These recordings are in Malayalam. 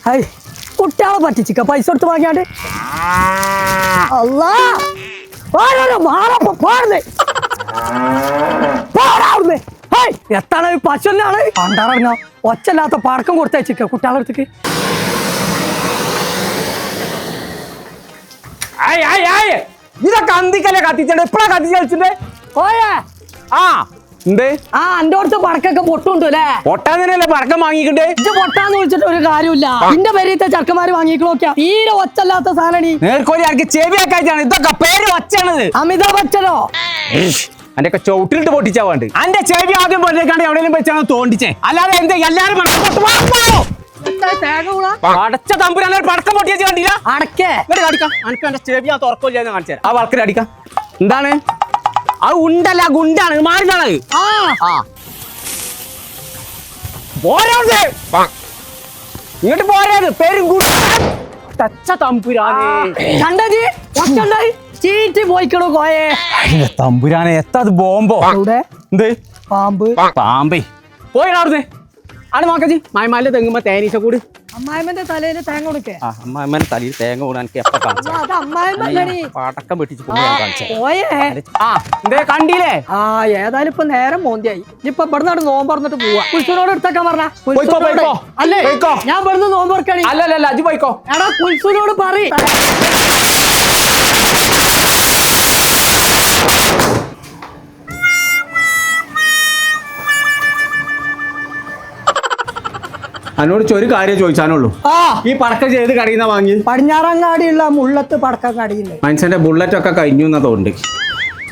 ഹൈ കുട്ടികളെ പറ്റിച്ചിക്ക പൈസ കൊടുത്ത് വാങ്ങിയാണ്ട്. അല്ലാ ഓരോരോ മാറപ്പോ പോരുന്നേ പോരാവുന്നേ ഹൈ എത്താണ് പശുവിനാണ് പണ്ടാറങ്ങ. ഒച്ചല്ലാത്ത പടക്കം കൊടുത്തയച്ചിക്ക കുട്ടികളെ അടുത്തേക്ക്. ഇതൊക്കെ അന്തിക്കല്ലേ കത്തിച്ചത് എപ്പോഴാ കത്തിച്ച് കളിച്ചിട്ട്? ഓയേ ആ. ആ എന്റെ അടുത്ത് പടക്കൊക്കെ പൊട്ടുണ്ട് അല്ലേ? പടക്കം വാങ്ങിക്കണ്ടേ? ഇത് പൊട്ടാന്ന് വിളിച്ചിട്ട് ഒരു കാര്യമില്ല. എന്റെ പേരീത്തെ ചെറുക്കന്മാര് വാങ്ങിക്കണോക്കിയാ തീരെ ഒച്ചല്ലാത്ത സാധനണി നേർക്കോലി ആർക്ക് ചെവിയാക്കാച്ചാണ് ഇതൊക്കെ പേര് വച്ചാണത് അമിതാഭ് ബച്ചനോ? അന്റെ ഒക്കെ ചവിട്ടിലിട്ട് പൊട്ടിച്ചാ വേണ്ട അന്റെ ചെവി ആദ്യം പൊട്ടിക്കാണ്ട് എവിടെയെങ്കിലും വെച്ചാണ് തോണ്ടിച്ചേ. അല്ലാതെ എന്ത് എല്ലാരും അടച്ച തമ്പുരാനെ പടക്കം പൊട്ടിയാ കണ്ടില്ല? അടക്കേ കാണിക്കാം. അനക്ക് എന്റെ ചെവി ഞാൻ തുറക്കില്ല കാണിച്ചു ആ വളക്കര അടിക്കാം. എന്താണ്? അത് ഉണ്ടല്ല ഗുണ്ടാണ്. മാറിനാണ് ആ ആ. പോരാ ഇങ്ങോട്ട് പോരാത് പേരും കൂടി. തച്ച തമ്പുരാനെ. കണ്ടജി ഒച്ചുണ്ടായി ചീറ്റി പോയിക്കണോ കോയെ. തമ്പുരാനെ എത്താ ബോംബോ? എന്ത്? പാമ്പ്. പാമ്പേ. പോയിടാ അവിടുന്ന്. ആണ് നോക്കജി മായമാലിന്റെ തെങ്ങുമ്പോ തേനീച്ച കൂട് അമ്മായിമ്മന്റെ തലയിൽ തേങ്ങ കൊടുക്കേ. ആ അമ്മമ്മേനെ തലയിൽ തേങ്ങ കൂടാൻ എനിക്ക് എപ്പോ കാണിച്ചു? പടക്കം വെട്ടിച്ച് കാണിച്ചു. കണ്ടില്ലേ? ആ ഏതായാലും ഇപ്പൊ നേരം മോന്തിയായി. ഇപ്പൊ ഇവിടുന്ന് നോമ്പ് പറഞ്ഞിട്ട് പോവാ. കുൽസുനോട് എടുത്തേക്കാൻ പറഞ്ഞ. അല്ലേ. ഞാൻ ഇവിടുന്ന് നോമ്പ് തുറക്കണി അല്ലല്ല അജു പോയിക്കോ. എടാ കുൽസുനോട് പറ എന്നോട് ഒരു കാര്യം ചോദിച്ചാനുള്ളൂ. ആ. ഈ പടക്കം ചെയ്ത് കടയിന്ന വാങ്ങി പടിഞ്ഞാറങ്ങാടിയുള്ള മുള്ളത്ത് പടക്കം കടിയില്ലേ? മനുഷ്യന്റെ ബുള്ളറ്റ് ഒക്കെ കഴിഞ്ഞു എന്നാ തോന്നുന്നുണ്ട്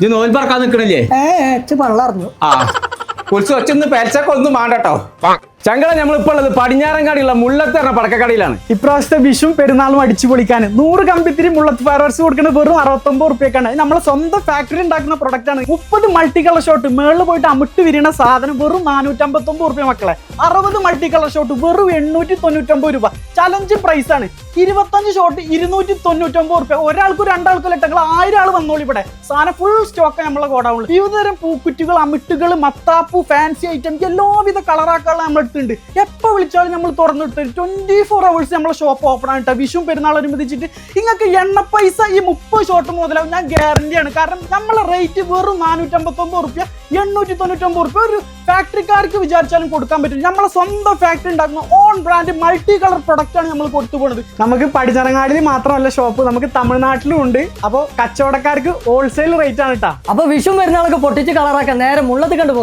ഇത് നോൽ പറക്കാൻ നിക്കണില്ലേ ഏ ഏച്ച് പള്ളറിഞ്ഞു. ആ. കുറിച്ച് ഒച്ചൊന്ന് പേൽച്ചൊക്കെ ഒന്നും വേണ്ടട്ടോ ചങ്കള നമ്മളിപ്പോൾ ഉള്ളത് പടിഞ്ഞാറങ്ങാടിയുള്ള മുള്ളത്ത് പറഞ്ഞ പടക്കക്കടയിലാണ്. ഇപ്രാവശ്യത്തെ വിഷും പെരുന്നാളും അടിച്ചു പൊളിക്കാൻ നൂറ് കമ്പിത്തിരി മുള്ളത്ത് ഫയർവർക്സ് കൊടുക്കുന്നത് വെറും അറുപത്തൊമ്പത് റുപ്യക്കാണ് നമ്മളെ സ്വന്തം ഫാക്ടറി ഉണ്ടാക്കുന്ന പ്രൊഡക്റ്റ് ആണ്. മുപ്പത് മൾട്ടി കളർ ഷോട്ട് മേളിൽ പോയിട്ട് അമിട്ട് വിരിയണ സാധനം വെറും നാനൂറ്റമ്പത്തൊമ്പത് റുപ്യ മക്കളെ. അറുപത് മൾട്ടി കളർ ഷോട്ട് വെറും എണ്ണൂറ്റി തൊണ്ണൂറ്റൊമ്പത് രൂപ. ചലഞ്ച് പ്രൈസ് ആണ്. ഇരുപത്തഞ്ച് ഷോട്ട് ഇരുന്നൂറ്റി തൊണ്ണൂറ്റൊമ്പത് റുപ്യ ഒരാൾക്കും രണ്ടാൾക്കും ഇട്ടങ്ങൾ ആയിരം ആൾ വന്നോളൂ ഇവിടെ. സാധനം ഫുൾ സ്റ്റോക്ക് നമ്മളെ ഗോഡൗണിൽ വിവിധതരം പൂക്കുറ്റികൾ അമിട്ടുകൾ മത്താപ്പു ഫാൻസി ഐറ്റം എല്ലാവിധ കളറാക്കാനുള്ള നമ്മൾ എടുത്തിട്ടുണ്ട് എപ്പോ വിളിച്ചാലും നമ്മൾ തുറന്നെടുത്ത് ട്വന്റി ഫോർ അവേഴ്സ് നമ്മളെ ഷോപ്പ് ഓപ്പൺ ആണ് കേട്ടോ വിഷു പെരുന്നാൾ അനുബന്ധിച്ചിട്ട് നിങ്ങൾക്ക് എണ്ണ പൈസ ഈ മുപ്പത് ഷോട്ട് മുതലാവും. ഞാൻ ഗ്യാരണ്ടിയാണ് കാരണം നമ്മളെ റേറ്റ് വെറും നാനൂറ്റമ്പത്തൊമ്പത് റുപ്യ എണ്ണൂറ്റി തൊണ്ണൂറ്റൊമ്പത് റുപ്യ ഒരു ഫാക്ടറിക്കാർക്ക് വിചാരിച്ചാലും കൊടുക്കാൻ പറ്റില്ല. നമ്മളെ സ്വന്തം ഫാക്ടറി ഉണ്ടാക്കുന്ന own brand multi colour product ആണ് നമ്മൾ കൊടുത്തു പോകുന്നത് നമുക്ക് പടിഞ്ഞറങ്ങാടിൽ മാത്രമല്ല ഷോപ്പ് നമുക്ക് തമിഴ്നാട്ടിലും ഉണ്ട്. അപ്പോൾ കച്ചവടക്കാർക്ക് ഹോൾസെയിൽ റേറ്റ് ആണ് കേട്ടോ അപ്പൊ വിഷു പെരുന്നാളൊക്കെ പൊട്ടിച്ച് കളറാക്കാൻ നേരെ മുള്ളത്ത് കണ്ടു